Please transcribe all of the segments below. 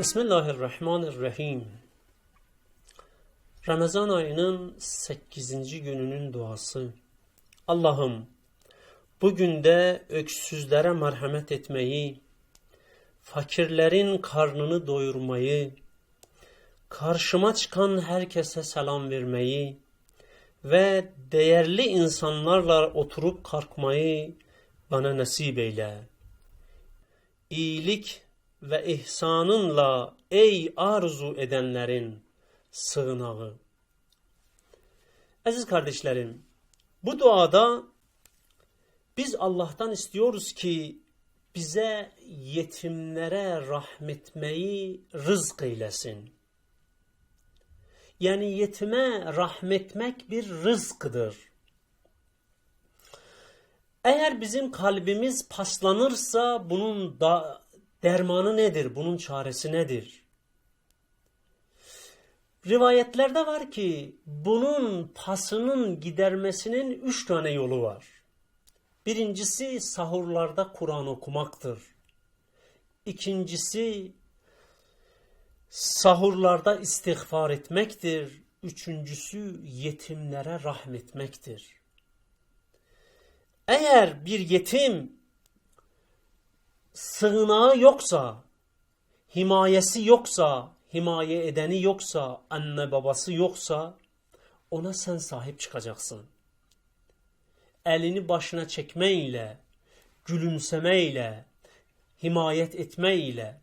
Bismillahirrahmanirrahim. Ramazan ayının 8. gününün duası. Allah'ım bugün de öksüzlere merhamet etmeyi, fakirlerin karnını doyurmayı, karşıma çıkan herkese selam vermeyi ve değerli insanlarla oturup kalkmayı bana nasip eyle. İyilik ve ihsanınla ey arzu edenlerin sığınağı. Aziz kardeşlerim, bu duada biz Allah'tan istiyoruz ki bize yetimlere rahmetmeyi rızk eylesin. Yani yetime rahmetmek bir rızkıdır. Eğer bizim kalbimiz paslanırsa bunun da dermanı nedir? Bunun çaresi nedir? Rivayetlerde var ki bunun pasının gidermesinin üç tane yolu var. Birincisi sahurlarda Kur'an okumaktır. İkincisi sahurlarda istiğfar etmektir. Üçüncüsü yetimlere rahmetmektir. Eğer bir yetim sığınağı yoksa, himayesi yoksa, himaye edeni yoksa, anne babası yoksa ona sen sahip çıkacaksın. Elini başına çekmeyle, gülümsemeyle, himayet etmeyle.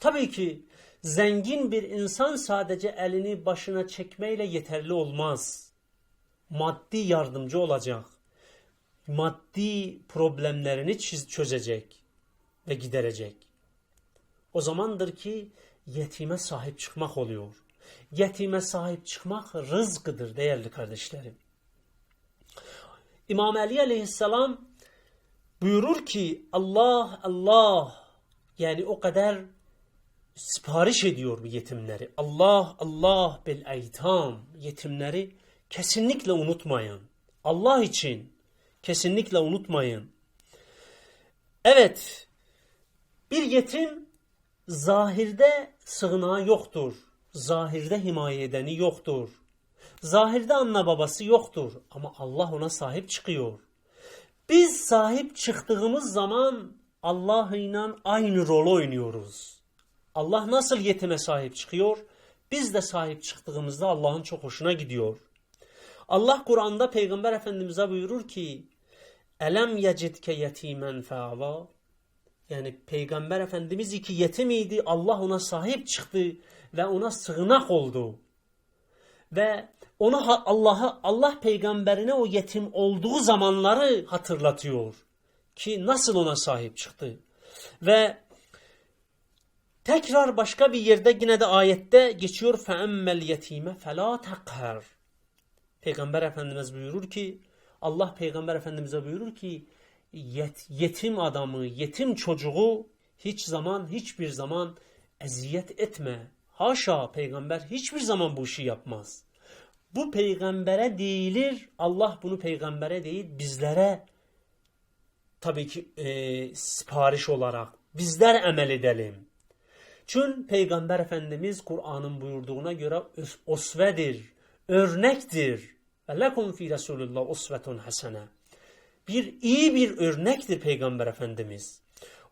Tabii ki zengin bir insan sadece elini başına çekmeyle yeterli olmaz. Maddi yardımcı olacak. Maddi problemlerini çözecek ve giderecek. O zamandır ki yetime sahip çıkmak oluyor. Yetime sahip çıkmak rızkıdır değerli kardeşlerim. İmam Ali aleyhisselam buyurur ki Allah Allah yani o kadar sipariş ediyor bu yetimleri. Allah Allah bil eytam yetimleri kesinlikle unutmayın. Allah için kesinlikle unutmayın. Evet bir yetim zahirde sığınağı yoktur. Zahirde himaye edeni yoktur. Zahirde anne babası yoktur ama Allah ona sahip çıkıyor. Biz sahip çıktığımız zaman Allah ile aynı rol oynuyoruz. Allah nasıl yetime sahip çıkıyor? Biz de sahip çıktığımızda Allah'ın çok hoşuna gidiyor. Allah Kur'an'da Peygamber Efendimiz'e buyurur ki Elem yecidke yetimen fe'ava yani Peygamber Efendimiz iki yetim idi. Allah ona sahip çıktı ve ona sığınak oldu. Ve ona Allah'a Allah peygamberine o yetim olduğu zamanları hatırlatıyor ki nasıl ona sahip çıktı. Ve tekrar başka bir yerde yine de ayette geçiyor feemmel yetime fela takhar. Peygamber Efendimiz buyurur ki Allah Peygamber Efendimiz'e buyurur ki yet, yetim adamı, yetim çocuğu hiç zaman, hiçbir zaman eziyet etme. Haşa peygamber hiçbir zaman bu işi yapmaz. Bu peygambere değilir. Allah bunu peygambere değil bizlere tabii ki e, sipariş olarak bizler emel edelim. Çünkü Peygamber Efendimiz Kur'an'ın buyurduğuna göre osvedir, örnektir. Ve lekum fi Resulullah usvetun hasene bir iyi bir örnektir Peygamber Efendimiz.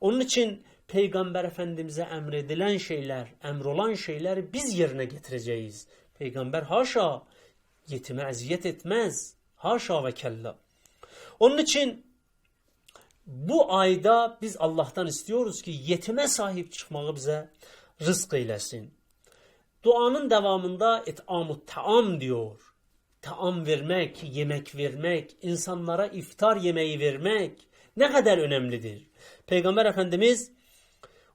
Onun için Peygamber Efendimiz'e emredilen şeyler, emrolan şeyler biz yerine getireceğiz. Peygamber haşa yetime eziyet etmez. Haşa ve kella. Onun için bu ayda biz Allah'tan istiyoruz ki yetime sahip çıkmayı bize rızk eylesin. Duanın devamında et'amut taam diyor taam vermek, yemek vermek, insanlara iftar yemeği vermek ne kadar önemlidir. Peygamber Efendimiz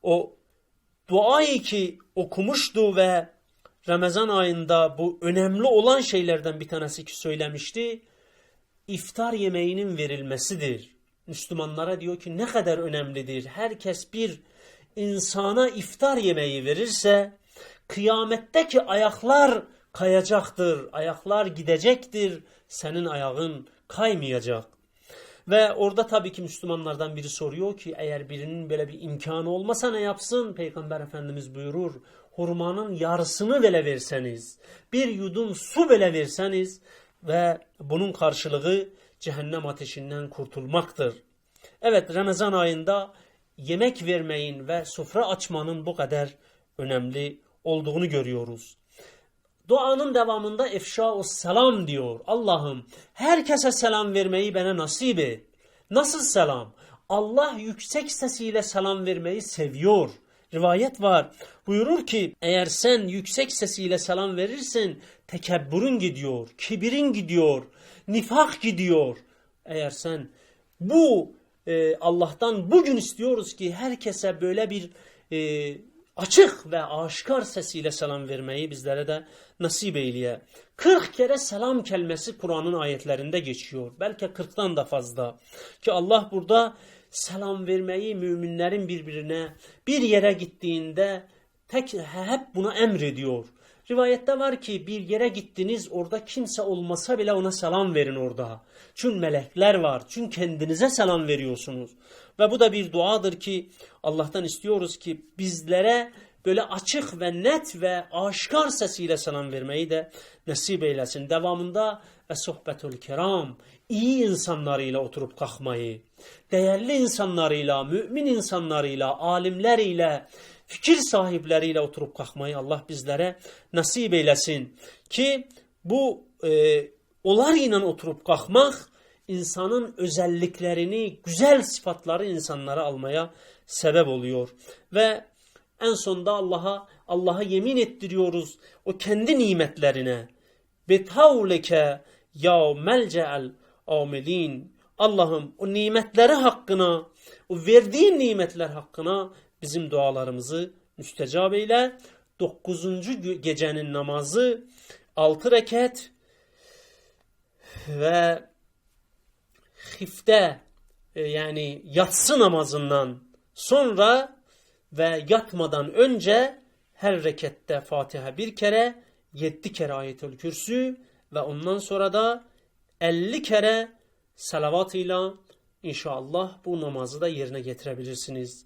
o duayı ki okumuştu ve Ramazan ayında bu önemli olan şeylerden bir tanesi ki söylemişti. İftar yemeğinin verilmesidir. Müslümanlara diyor ki ne kadar önemlidir. Herkes bir insana iftar yemeği verirse kıyametteki ayaklar kayacaktır, ayaklar gidecektir, senin ayağın kaymayacak. Ve orada tabii ki Müslümanlardan biri soruyor ki eğer birinin böyle bir imkanı olmasa ne yapsın? Peygamber Efendimiz buyurur. Hurmanın yarısını bile verseniz, bir yudum su bile verseniz ve bunun karşılığı cehennem ateşinden kurtulmaktır. Evet Ramazan ayında yemek vermeyin ve sofra açmanın bu kadar önemli olduğunu görüyoruz. Duanın devamında efşa selam diyor. Allah'ım herkese selam vermeyi bana nasip et. Nasıl selam? Allah yüksek sesiyle selam vermeyi seviyor. Rivayet var. Buyurur ki eğer sen yüksek sesiyle selam verirsin tekebburun gidiyor, kibirin gidiyor, nifak gidiyor. Eğer sen bu e, Allah'tan bugün istiyoruz ki herkese böyle bir e, açık ve aşikar sesiyle selam vermeyi bizlere de nasip eyleye. 40 kere selam kelimesi Kur'an'ın ayetlerinde geçiyor. Belki 40'tan da fazla. Ki Allah burada selam vermeyi müminlerin birbirine bir yere gittiğinde tek hep buna emrediyor. Rivayette var ki bir yere gittiniz orada kimse olmasa bile ona selam verin orada. Çünkü melekler var. Çünkü kendinize selam veriyorsunuz. Ve bu da bir duadır ki Allah'tan istiyoruz ki bizlere böyle açık ve net ve aşikar sesiyle selam vermeyi de nasip eylesin. Devamında ve sohbetul kiram iyi insanlarıyla oturup kalkmayı, değerli insanlarıyla, mümin insanlarıyla, alimleriyle, fikir sahipleriyle oturup kalkmayı Allah bizlere nasip eylesin. Ki bu e, onlar ile oturup kalkmak insanın özelliklerini, güzel sıfatları insanlara almaya sebep oluyor. Ve en sonda Allah'a Allah'a yemin ettiriyoruz o kendi nimetlerine. Betavleke ya melce'el amilin. Allah'ım o nimetleri hakkına, o verdiğin nimetler hakkına bizim dualarımızı müstecab eyle. Dokuzuncu gecenin namazı altı reket ve hifte e, yani yatsı namazından sonra ve yatmadan önce her rekette Fatiha bir kere, yedi kere ayetül kürsü ve ondan sonra da elli kere salavatıyla inşallah bu namazı da yerine getirebilirsiniz.